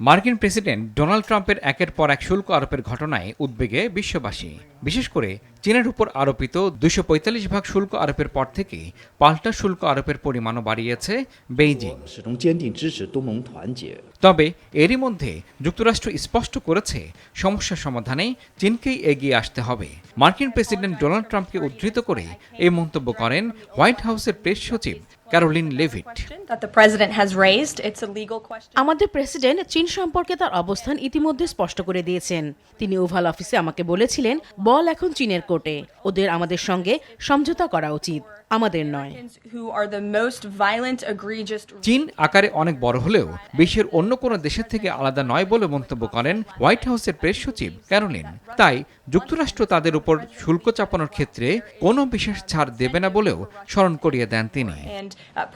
মার্কিন president Donald ট্রাম্পের একের পর এক শুল্ক আরোপের ঘটনায় উদ্বেগে বিশ্ববাসী। বিশেষ করে চীনের উপর আরোপিত দুশো ভাগ শুল্ক আরোপের পর থেকে পাল্টা শুল্ক আরোপের পরিমাণও বাড়িয়েছে বেইজিং। তবে এরই মধ্যে যুক্তরাষ্ট্র স্পষ্ট করেছে সমস্যা সমাধানে চীনকেই এগিয়ে আসতে হবে। মার্কিন প্রেসিডেন্ট ডোনাল্ড ট্রাম্পকে উদ্ধৃত করে এই মন্তব্য করেন হোয়াইট হাউসের প্রেস সচিব ক্যারোলিন লেভিট। আমাদের প্রেসিডেন্ট চীন সম্পর্কে তার অবস্থান ইতিমধ্যে স্পষ্ট করে দিয়েছেন। তিনি ওভাল অফিসে আমাকে বলেছিলেন বল এখন চীনের কোর্টে। ওদের আমাদের সঙ্গে সমঝোতা করা উচিত। আমাদের নয়। চীন আকারে অনেক বড় হলেও বিশ্বের অন্য কোনো দেশের থেকে আলাদা নয় বলে মন্তব্য করেন হোয়াইট হাউসের প্রেস সচিব ক্যারোলিন। তাই যুক্তরাষ্ট্র তাদের উপর শুল্ক চাপানোর ক্ষেত্রে কোনো বিশেষ ছাড় দেবে না বলেও স্মরণ করিয়ে দেন তিনি। Uh.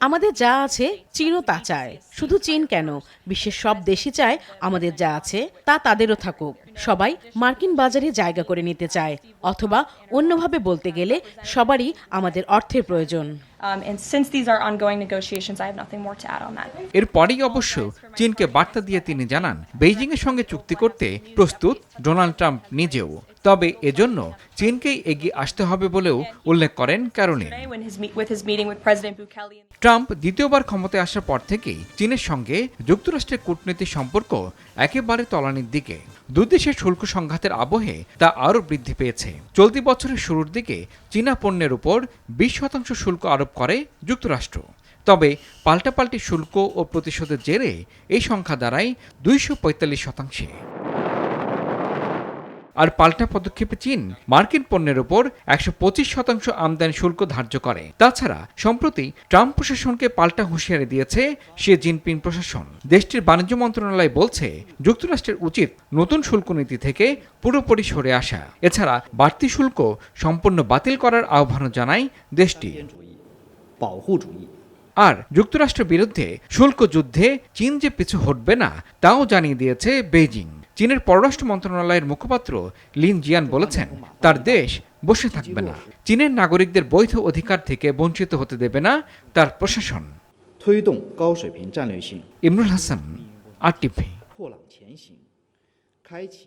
আমাদের যা আছে চীনও তা চায়। শুধু চীন কেন? বিশ্বের সব দেশই চায় আমাদের যা আছে তা তাদেরও থাকুক। সবাই মার্কিন বাজারে জায়গা করে নিতে চায় অথবা অন্যভাবে বলতে গেলে সবারই আমাদের অর্থের প্রয়োজন। And since these are ongoing negotiations, I have nothing more to add on that. এরপরই অবশ্য চীনকে বার্তা দিয়ে তিনি জানান বেইজিং এর সঙ্গে চুক্তি করতে প্রস্তুত ডোনাল্ড ট্রাম্প নিজেও। তবে এজন্য চীনকেই এগিয়ে আসতে হবে বলেও উল্লেখ করেন ক্যারোলিন। And- ট্রাম্প দ্বিতীয়বার ক্ষমতায় আসার পর থেকেই চীনের সঙ্গে যুক্তরাষ্ট্রের কূটনৈতিক সম্পর্ক একেবারে তলানির দিকে। দুই দেশের শুল্ক সংঘাতের আবহে তা আরও বৃদ্ধি পেয়েছে। চলতি বছরের শুরুর দিকে চীনা পণ্যের উপর বিশ শতাংশ শুল্ক আরোপ করে যুক্তরাষ্ট্র। তবে পাল্টাপাল্টি শুল্ক ও প্রতিশোধের জেরে এই সংখ্যা দাঁড়ায় দুইশো পঁয়তাল্লিশ শতাংশে। আর পাল্টা পদক্ষেপে চীন মার্কিন পণ্যের ওপর একশো পঁচিশ শতাংশ আমদানি শুল্ক ধার্য করে। তাছাড়া, সম্প্রতি ট্রাম্প প্রশাসনকে পাল্টা হুঁশিয়ারি দিয়েছে শি জিনপিং প্রশাসন। দেশটির বাণিজ্য মন্ত্রণালয় বলছে, যুক্তরাষ্ট্রের উচিত নতুন শুল্ক নীতি থেকে পুরোপুরি সরে আসা। এছাড়া বাড়তি শুল্ক সম্পূর্ণ বাতিল করার আহ্বানও জানায় দেশটি। 保护主义。 আর যুক্তরাষ্ট্র বিরুদ্ধে শুল্ক যুদ্ধে চীন যে পিছু হটবে না তাও জানিয়ে দিয়েছে বেইজিং চীনের পররাষ্ট্র মন্ত্রণালয়ের মুখপাত্র লিন জিয়ান বলেছেন তার দেশ বসে থাকবে না চীনের নাগরিকদের বৈধ অধিকার থেকে বঞ্চিত হতে দেবে না তার প্রশাসন 推动高水平战略性 ইমরুল হাসান আর টিভি 破浪前行，开启